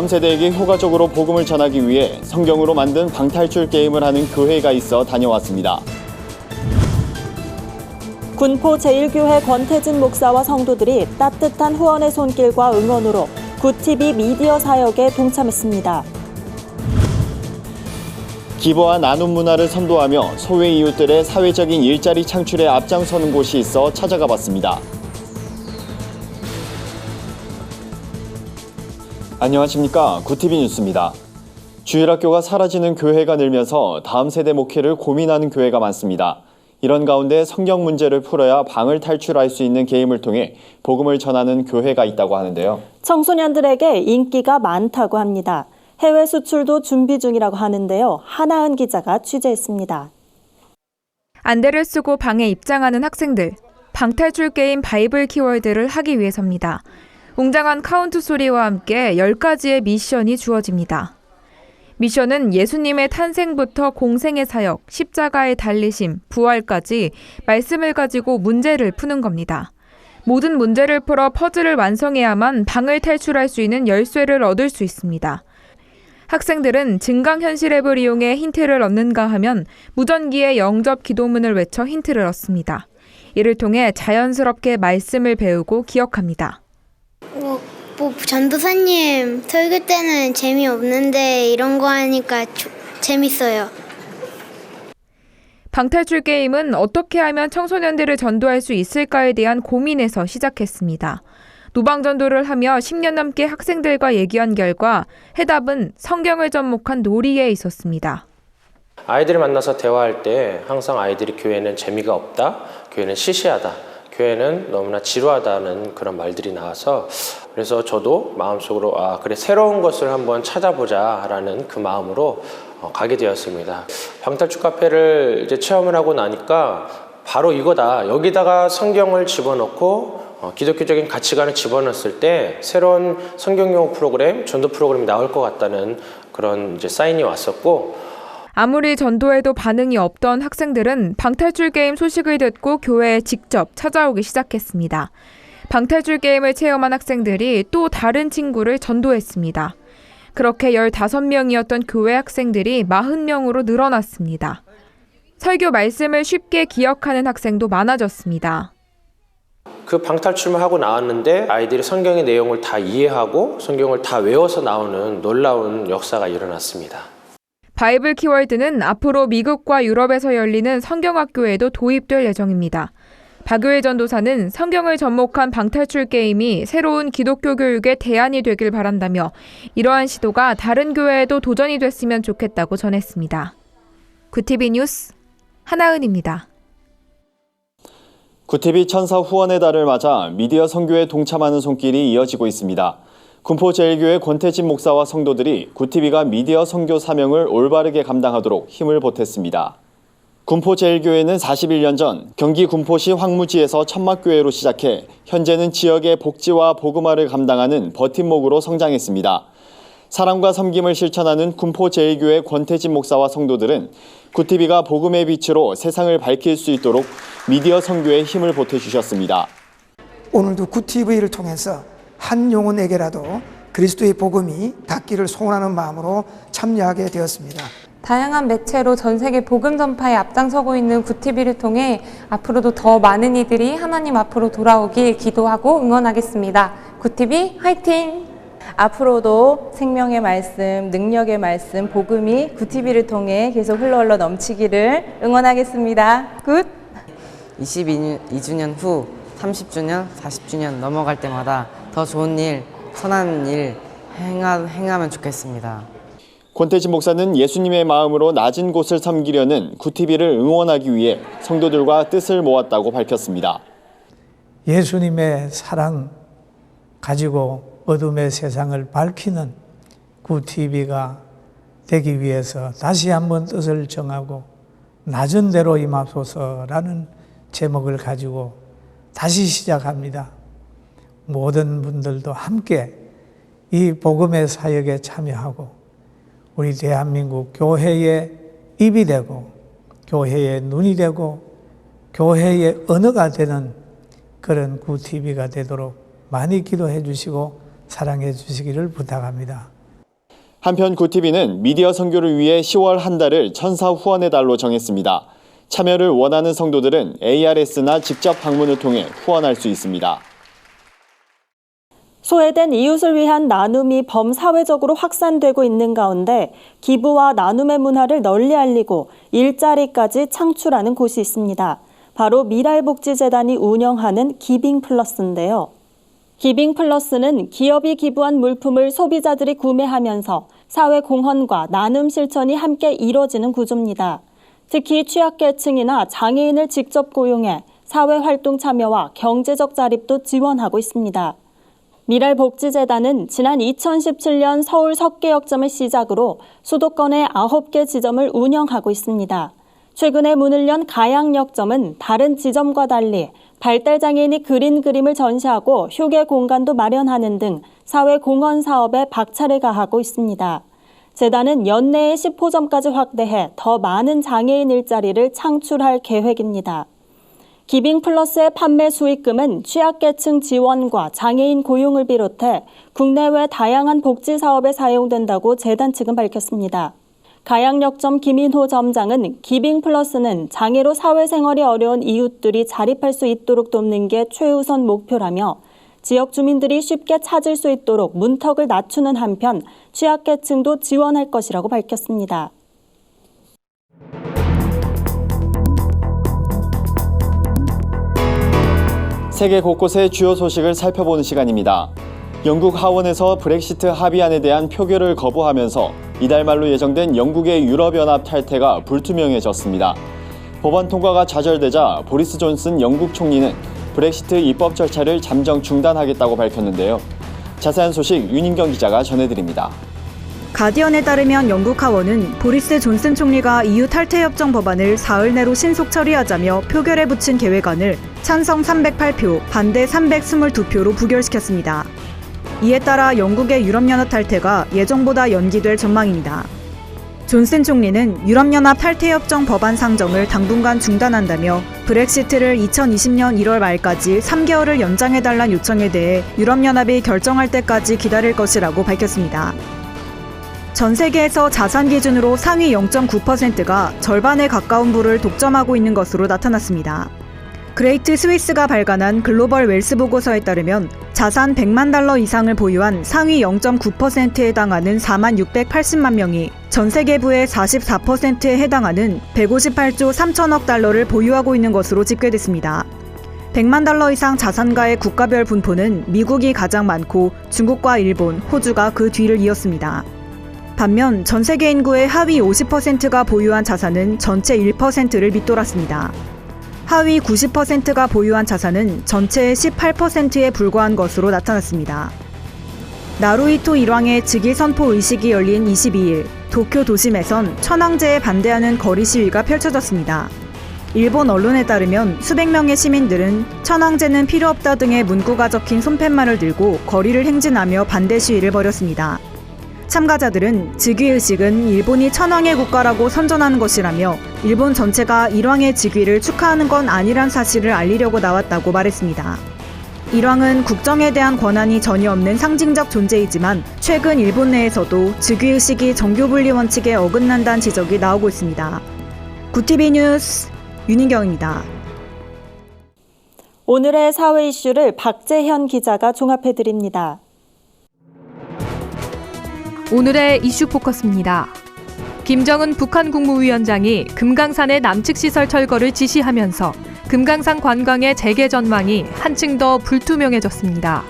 다음 세대에게 효과적으로 복음을 전하기 위해 성경으로 만든 방탈출 게임을 하는 교회가 있어 다녀왔습니다. 군포 제1교회 권태진 목사와 성도들이 따뜻한 후원의 손길과 응원으로 구TV 미디어 사역에 동참했습니다. 기부와 나눔 문화를 선도하며 소외 이웃들의 사회적인 일자리 창출에 앞장서는 곳이 있어 찾아가 봤습니다. 안녕하십니까. 구티비 뉴스입니다. 주일학교가 사라지는 교회가 늘면서 다음 세대 목회를 고민하는 교회가 많습니다. 이런 가운데 성경 문제를 풀어야 방을 탈출할 수 있는 게임을 통해 복음을 전하는 교회가 있다고 하는데요. 청소년들에게 인기가 많다고 합니다. 해외 수출도 준비 중이라고 하는데요. 하나은 기자가 취재했습니다. 안대를 쓰고 방에 입장하는 학생들. 방탈출 게임 바이블 키워드를 하기 위해서입니다. 웅장한 카운트 소리와 함께 10가지의 미션이 주어집니다. 미션은 예수님의 탄생부터 공생의 사역, 십자가의 달리심, 부활까지 말씀을 가지고 문제를 푸는 겁니다. 모든 문제를 풀어 퍼즐을 완성해야만 방을 탈출할 수 있는 열쇠를 얻을 수 있습니다. 학생들은 증강현실 앱을 이용해 힌트를 얻는가 하면 무전기에 영접 기도문을 외쳐 힌트를 얻습니다. 이를 통해 자연스럽게 말씀을 배우고 기억합니다. 뭐, 뭐 전도사님 설교 때는 재미없는데 이런 거 하니까 조- 재밌어요. 방탈출 게임은 어떻게 하면 청소년들을 전도할 수 있을까에 대한 고민에서 시작했습니다. 노방전도를 하며 10년 넘게 학생들과 얘기한 결과 해답은 성경을 접목한 놀이에 있었습니다. 아이들을 만나서 대화할 때 항상 아이들이 교회는 재미가 없다, 교회는 시시하다, 교회는 너무나 지루하다는 그런 말들이 나와서 그래서 저도 마음속으로 아 그래 새로운 것을 한번 찾아보자라는 그 마음으로 어, 가게 되었습니다. 방탈출 카페를 이제 체험을 하고 나니까 바로 이거다. 여기다가 성경을 집어넣고 어, 기독교적인 가치관을 집어넣었을 때 새로운 성경용어 프로그램, 전도 프로그램이 나올 것 같다는 그런 이제 사인이 왔었고 아무리 전도해도 반응이 없던 학생들은 방탈출 게임 소식을 듣고 교회에 직접 찾아오기 시작했습니다. 방탈출 게임을 체험한 학생들이 또 다른 친구를 전도했습니다. 그렇게 15명이었던 교회 학생들이 40명으로 늘어났습니다. 설교 말씀을 쉽게 기억하는 학생도 많아졌습니다. 그 방탈출만 하고 나왔는데 아이들이 성경의 내용을 다 이해하고 성경을 다 외워서 나오는 놀라운 역사가 일어났습니다. 바이블 키워드는 앞으로 미국과 유럽에서 열리는 성경학교에도 도입될 예정입니다. 박교회 전도사는 성경을 접목한 방탈출 게임이 새로운 기독교 교육의 대안이 되길 바란다며 이러한 시도가 다른 교회에도 도전이 됐으면 좋겠다고 전했습니다. 구티비 뉴스 하나은입니다. 구티비 천사 후원의 달을 맞아 미디어 선교에 동참하는 손길이 이어지고 있습니다. 군포 제1교회 권태진 목사와 성도들이 구티비가 미디어 선교 사명을 올바르게 감당하도록 힘을 보탰습니다. 군포 제1교회는 41년 전 경기 군포시 황무지에서 천막교회로 시작해 현재는 지역의 복지와 복음화를 감당하는 버팀목으로 성장했습니다. 사랑과 섬김을 실천하는 군포 제1교회 권태진 목사와 성도들은 구티비가 복음의 빛으로 세상을 밝힐 수 있도록 미디어 선교에 힘을 보태주셨습니다. 오늘도 굿TV를 통해서 한 영혼에게라도 그리스도의 복음이 닿기를 소원하는 마음으로 참여하게 되었습니다. 다양한 매체로 전 세계 복음 전파에 앞장서고 있는 구티비를 통해 앞으로도 더 많은 이들이 하나님 앞으로 돌아오길 기도하고 응원하겠습니다. 구티비 화이팅! 앞으로도 생명의 말씀, 능력의 말씀, 복음이 구티비를 통해 계속 흘러 흘러 넘치기를 응원하겠습니다. 굿! 22주년 후 30주년, 40주년 넘어갈 때마다 더 좋은 일, 선한 일 행하, 행하면 좋겠습니다. 권태진 목사는 예수님의 마음으로 낮은 곳을 섬기려는 구티비를 응원하기 위해 성도들과 뜻을 모았다고 밝혔습니다. 예수님의 사랑 가지고 어둠의 세상을 밝히는 굿TV가 되기 위해서 다시 한번 뜻을 정하고 낮은 대로 임하소서라는 제목을 가지고 다시 시작합니다. 모든 분들도 함께 이 복음의 사역에 참여하고 우리 대한민국 교회의 입이 되고 교회의 눈이 되고 교회의 언어가 되는 그런 굿TV가 되도록 많이 기도해 주시고 사랑해 주시기를 부탁합니다. 한편 구TV는 미디어 선교를 위해 10월 한 달을 천사 후원의 달로 정했습니다. 참여를 원하는 성도들은 ARS나 직접 방문을 통해 후원할 수 있습니다. 소외된 이웃을 위한 나눔이 범사회적으로 확산되고 있는 가운데 기부와 나눔의 문화를 널리 알리고 일자리까지 창출하는 곳이 있습니다. 바로 미랄복지재단이 운영하는 기빙플러스인데요. 기빙플러스는 기업이 기부한 물품을 소비자들이 구매하면서 사회 공헌과 나눔 실천이 함께 이뤄지는 구조입니다. 특히 취약계층이나 장애인을 직접 고용해 사회 활동 참여와 경제적 자립도 지원하고 있습니다. 미랄복지재단은 지난 2017년 서울 석계역점을 시작으로 수도권의 9개 지점을 운영하고 있습니다. 최근에 문을 연 가양역점은 다른 지점과 달리 발달장애인이 그린 그림을 전시하고 휴게 공간도 마련하는 등 사회 공헌 사업에 박차를 가하고 있습니다. 재단은 연내에 10호점까지 확대해 더 많은 장애인 일자리를 창출할 계획입니다. 기빙 플러스의 판매 수익금은 취약계층 지원과 장애인 고용을 비롯해 국내외 다양한 복지 사업에 사용된다고 재단 측은 밝혔습니다. 가양역점 김인호 점장은 기빙 플러스는 장애로 사회생활이 어려운 이웃들이 자립할 수 있도록 돕는 게 최우선 목표라며 지역 주민들이 쉽게 찾을 수 있도록 문턱을 낮추는 한편 취약계층도 지원할 것이라고 밝혔습니다. 세계 곳곳의 주요 소식을 살펴보는 시간입니다. 영국 하원에서 브렉시트 합의안에 대한 표결을 거부하면서 이달 말로 예정된 영국의 유럽연합 탈퇴가 불투명해졌습니다. 법안 통과가 좌절되자 보리스 존슨 영국 총리는 브렉시트 입법 절차를 잠정 중단하겠다고 밝혔는데요. 자세한 소식 윤인경 기자가 전해드립니다. 가디언에 따르면 영국 하원은 보리스 존슨 총리가 EU 탈퇴 협정 법안을 사흘 내로 신속 처리하자며 표결에 붙인 계획안을 찬성 308표, 반대 322표로 부결시켰습니다. 이에 따라 영국의 유럽연합 탈퇴가 예정보다 연기될 전망입니다. 존슨 총리는 유럽연합 탈퇴 협정 법안 상정을 당분간 중단한다며 브렉시트를 2020년 1월 말까지 3개월을 연장해달란 요청에 대해 유럽연합이 결정할 때까지 기다릴 것이라고 밝혔습니다. 전 세계에서 자산 기준으로 상위 0.9%가 절반에 가까운 부를 독점하고 있는 것으로 나타났습니다. 그레이트 스위스가 발간한 글로벌 웰스 보고서에 따르면 자산 100만 달러 이상을 보유한 상위 0.9%에 해당하는 4만 680만 명이 전 세계 부의 44%에 해당하는 158조 3천억 달러를 보유하고 있는 것으로 집계됐습니다. 100만 달러 이상 자산가의 국가별 분포는 미국이 가장 많고 중국과 일본, 호주가 그 뒤를 이었습니다. 반면 전 세계 인구의 하위 50%가 보유한 자산은 전체 1%를 밑돌았습니다. 하위 90%가 보유한 자산은 전체의 18%에 불과한 것으로 나타났습니다. 나루히토 일왕의 즉위 선포 의식이 열린 22일 도쿄 도심에선 천황제에 반대하는 거리 시위가 펼쳐졌습니다. 일본 언론에 따르면 수백 명의 시민들은 천황제는 필요 없다 등의 문구가 적힌 손팻말을 들고 거리를 행진하며 반대 시위를 벌였습니다. 참가자들은 즉위의식은 일본이 천황의 국가라고 선전하는 것이라며 일본 전체가 일왕의 즉위를 축하하는 건 아니란 사실을 알리려고 나왔다고 말했습니다. 일왕은 국정에 대한 권한이 전혀 없는 상징적 존재이지만 최근 일본 내에서도 즉위의식이 정교분리 원칙에 어긋난다는 지적이 나오고 있습니다. 구티비 뉴스 윤인경입니다. 오늘의 사회 이슈를 박재현 기자가 종합해드립니다. 오늘의 이슈 포커스입니다. 김정은 북한 국무위원장이 금강산의 남측 시설 철거를 지시하면서 금강산 관광의 재개 전망이 한층 더 불투명해졌습니다.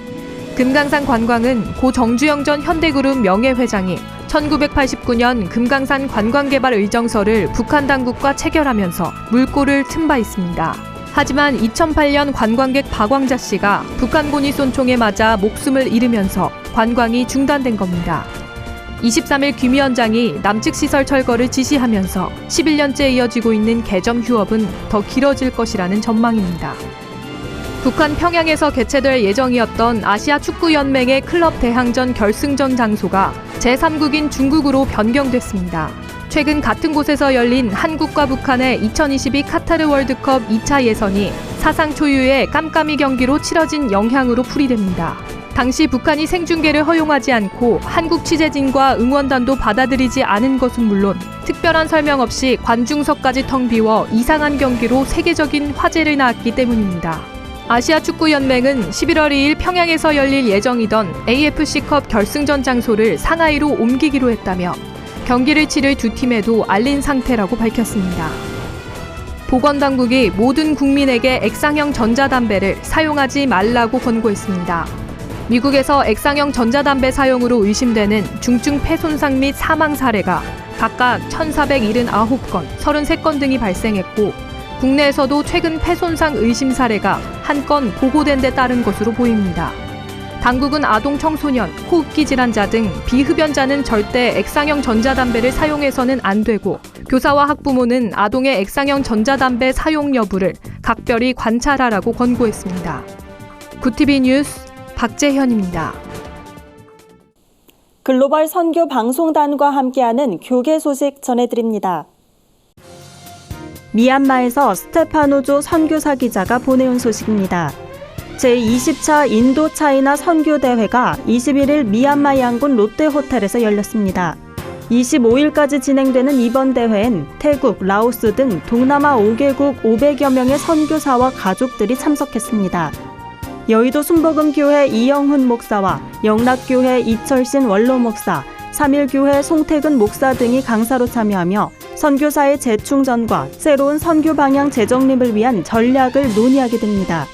금강산 관광은 고 정주영 전 현대그룹 명예회장이 1989년 금강산 관광개발 의정서를 북한 당국과 체결하면서 물꼬를 튼 바 있습니다. 하지만 2008년 관광객 박광자 씨가 북한 본위손총에 맞아 목숨을 잃으면서 관광이 중단된 겁니다. 23일 김 위원장이 남측 시설 철거를 지시하면서 11년째 이어지고 있는 개점 휴업은 더 길어질 것이라는 전망입니다. 북한 평양에서 개최될 예정이었던 아시아 축구연맹의 클럽 대항전 결승전 장소가 제3국인 중국으로 변경됐습니다. 최근 같은 곳에서 열린 한국과 북한의 2022 카타르 월드컵 2차 예선이 사상 초유의 깜깜이 경기로 치러진 영향으로 풀이됩니다. 당시 북한이 생중계를 허용하지 않고 한국 취재진과 응원단도 받아들이지 않은 것은 물론 특별한 설명 없이 관중석까지 텅 비워 이상한 경기로 세계적인 화제를 낳았기 때문입니다. 아시아 축구 연맹은 11월 2일 평양에서 열릴 예정이던 AFC컵 결승전 장소를 상하이로 옮기기로 했다며 경기를 치를 두 팀에도 알린 상태라고 밝혔습니다. 보건당국이 모든 국민에게 액상형 전자담배를 사용하지 말라고 권고했습니다. 미국에서 액상형 전자담배 사용으로 의심되는 중증 폐손상 및 사망 사례가 각각 1,479건, 33건 등이 발생했고, 국내에서도 최근 폐손상 의심 사례가 한 건 보고된 데 따른 것으로 보입니다. 당국은 아동 청소년, 호흡기 질환자 등 비흡연자는 절대 액상형 전자담배를 사용해서는 안 되고 교사와 학부모는 아동의 액상형 전자담배 사용 여부를 각별히 관찰하라고 권고했습니다. 구티비 뉴스 박재현입니다. 글로벌 선교 방송단과 함께하는 교계 소식 전해드립니다. 미얀마에서 스테파노조 선교사 기자가 보내온 소식입니다. 제20차 인도 차이나 선교대회가 21일 미얀마 양군 롯데호텔에서 열렸습니다. 25일까지 진행되는 이번 대회엔 태국, 라오스 등 동남아 5개국 500여 명의 선교사와 가족들이 참석했습니다. 여의도 순복음교회 이영훈 목사와 영락교회 이철신 원로 목사, 삼일교회 송태근 목사 등이 강사로 참여하며 선교사의 재충전과 새로운 선교 방향 재정립을 위한 전략을 논의하게 됩니다.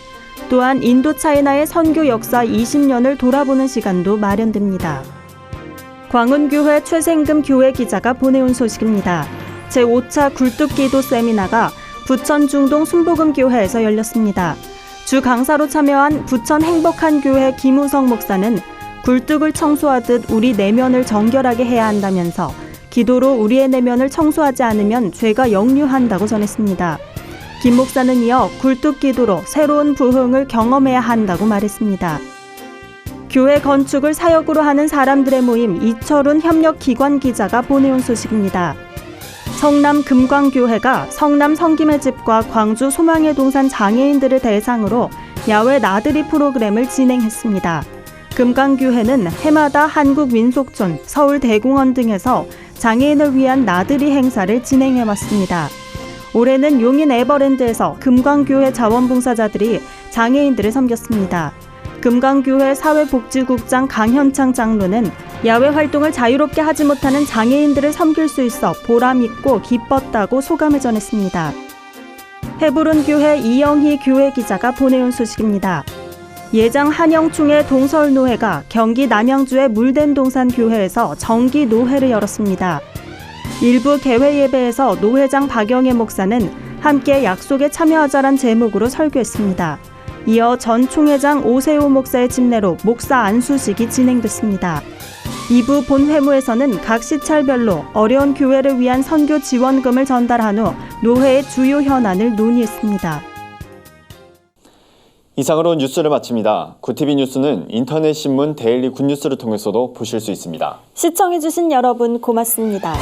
또한 인도 차이나의 선교 역사 20년을 돌아보는 시간도 마련됩니다. 광운교회 최생금 교회 기자가 보내온 소식입니다. 제5차 굴뚝기도 세미나가 부천 중동 순복음교회에서 열렸습니다. 주 강사로 참여한 부천 행복한 교회 김우성 목사는 굴뚝을 청소하듯 우리 내면을 정결하게 해야 한다면서 기도로 우리의 내면을 청소하지 않으면 죄가 역류한다고 전했습니다. 김 목사는 이어 굴뚝 기도로 새로운 부흥을 경험해야 한다고 말했습니다. 교회 건축을 사역으로 하는 사람들의 모임 이철훈 협력 기관 기자가 보내온 소식입니다. 성남 금광교회가 성남 성김의 집과 광주 소망의 동산 장애인들을 대상으로 야외 나들이 프로그램을 진행했습니다. 금강교회는 해마다 한국 민속촌, 서울 대공원 등에서 장애인을 위한 나들이 행사를 진행해 왔습니다. 올해는 용인 에버랜드에서 금광교회 자원봉사자들이 장애인들을 섬겼습니다. 금강교회 사회복지국장 강현창 장로는 야외 활동을 자유롭게 하지 못하는 장애인들을 섬길 수 있어 보람 있고 기뻤다고 소감을 전했습니다. 해부른 교회 이영희 교회 기자가 보내온 소식입니다. 예장 한영충의 동설 노회가 경기 남양주의 물된동산 교회에서 정기 노회를 열었습니다. 일부 개회 예배에서 노회장 박영애 목사는 함께 약속에 참여하자란 제목으로 설교했습니다. 이어 전 총회장 오세호 목사의 집내로 목사 안수식이 진행됐습니다. 2부 본회무에서는 각 시찰별로 어려운 교회를 위한 선교 지원금을 전달한 후 노회의 주요 현안을 논의했습니다. 이상으로 뉴스를 마칩니다. 구티비 뉴스는 인터넷 신문 데일리 굿뉴스를 통해서도 보실 수 있습니다. 시청해주신 여러분 고맙습니다.